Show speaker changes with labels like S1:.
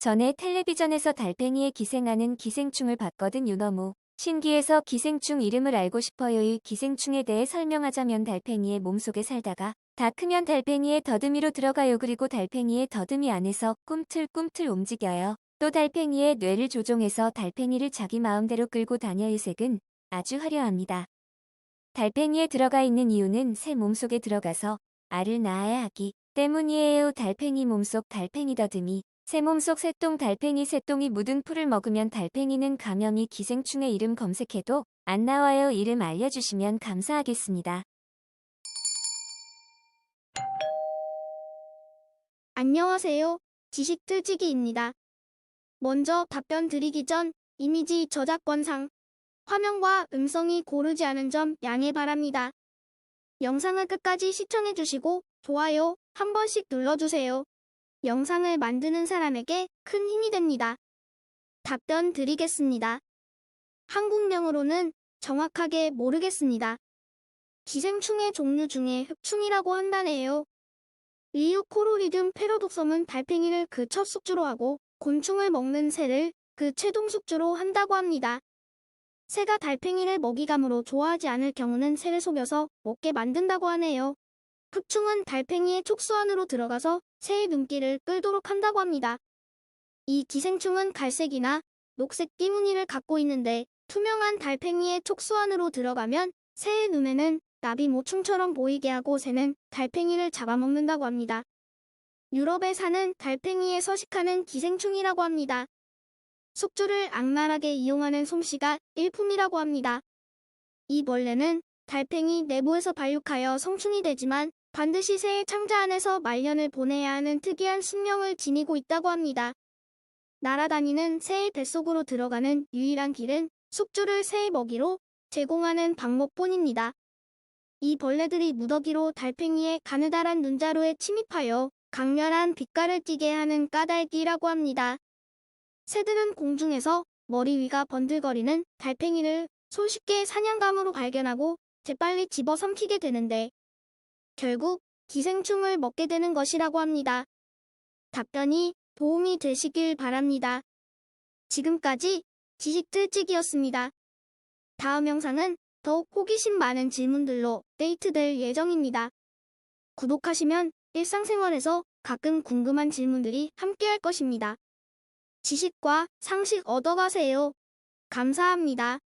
S1: 전에 텔레비전에서 달팽이에 기생하는 기생충을 봤거든 유너무. 신기해서 기생충 이름을 알고 싶어요. 이 기생충에 대해 설명하자면 달팽이의 몸속에 살다가 다 크면 달팽이의 더듬이로 들어가요. 그리고 달팽이의 더듬이 안에서 꿈틀꿈틀 움직여요. 또 달팽이의 뇌를 조종해서 달팽이를 자기 마음대로 끌고 다녀요. 색은 아주 화려합니다. 달팽이에 들어가 있는 이유는 새 몸속에 들어가서 알을 낳아야 하기 때문이에요. 달팽이 몸속 달팽이 더듬이 새 몸속 새똥 달팽이 새똥이 묻은 풀을 먹으면 달팽이는 감염이 기생충의 이름 검색해도 안 나와요. 이름 알려주시면 감사하겠습니다.
S2: 안녕하세요. 지식틀지기입니다. 먼저 답변 드리기 전 이미지 저작권상 화면과 음성이 고르지 않은 점 양해 바랍니다. 영상을 끝까지 시청해주시고 좋아요 한 번씩 눌러주세요. 영상을 만드는 사람에게 큰 힘이 됩니다. 답변 드리겠습니다. 한국명으로는 정확하게 모르겠습니다. 기생충의 종류 중에 흡충이라고 한다네요. 리유 코로리듬 페로독섬은 달팽이를 그 첫 숙주로 하고 곤충을 먹는 새를 그 최종 숙주로 한다고 합니다. 새가 달팽이를 먹이감으로 좋아하지 않을 경우는 새를 속여서 먹게 만든다고 하네요. 흡충은 달팽이의 촉수 안으로 들어가서 새의 눈길을 끌도록 한다고 합니다. 이 기생충은 갈색이나 녹색 띠무늬를 갖고 있는데 투명한 달팽이의 촉수 안으로 들어가면 새의 눈에는 나비 모충처럼 보이게 하고 새는 달팽이를 잡아먹는다고 합니다. 유럽에 사는 달팽이에 서식하는 기생충이라고 합니다. 숙주를 악랄하게 이용하는 솜씨가 일품이라고 합니다. 이 벌레는 달팽이 내부에서 발육하여 성충이 되지만 반드시 새의 창자 안에서 말년을 보내야 하는 특이한 숙명을 지니고 있다고 합니다. 날아다니는 새의 뱃속으로 들어가는 유일한 길은 숙주를 새의 먹이로 제공하는 방법뿐입니다. 이 벌레들이 무더기로 달팽이의 가느다란 눈자루에 침입하여 강렬한 빛깔을 띠게 하는 까닭이라고 합니다. 새들은 공중에서 머리 위가 번들거리는 달팽이를 손쉽게 사냥감으로 발견하고 재빨리 집어삼키게 되는데 결국 기생충을 먹게 되는 것이라고 합니다. 답변이 도움이 되시길 바랍니다. 지금까지 지식틀찍이었습니다. 다음 영상은 더욱 호기심 많은 질문들로 데이트될 예정입니다. 구독하시면 일상생활에서 가끔 궁금한 질문들이 함께할 것입니다. 지식과 상식 얻어가세요. 감사합니다.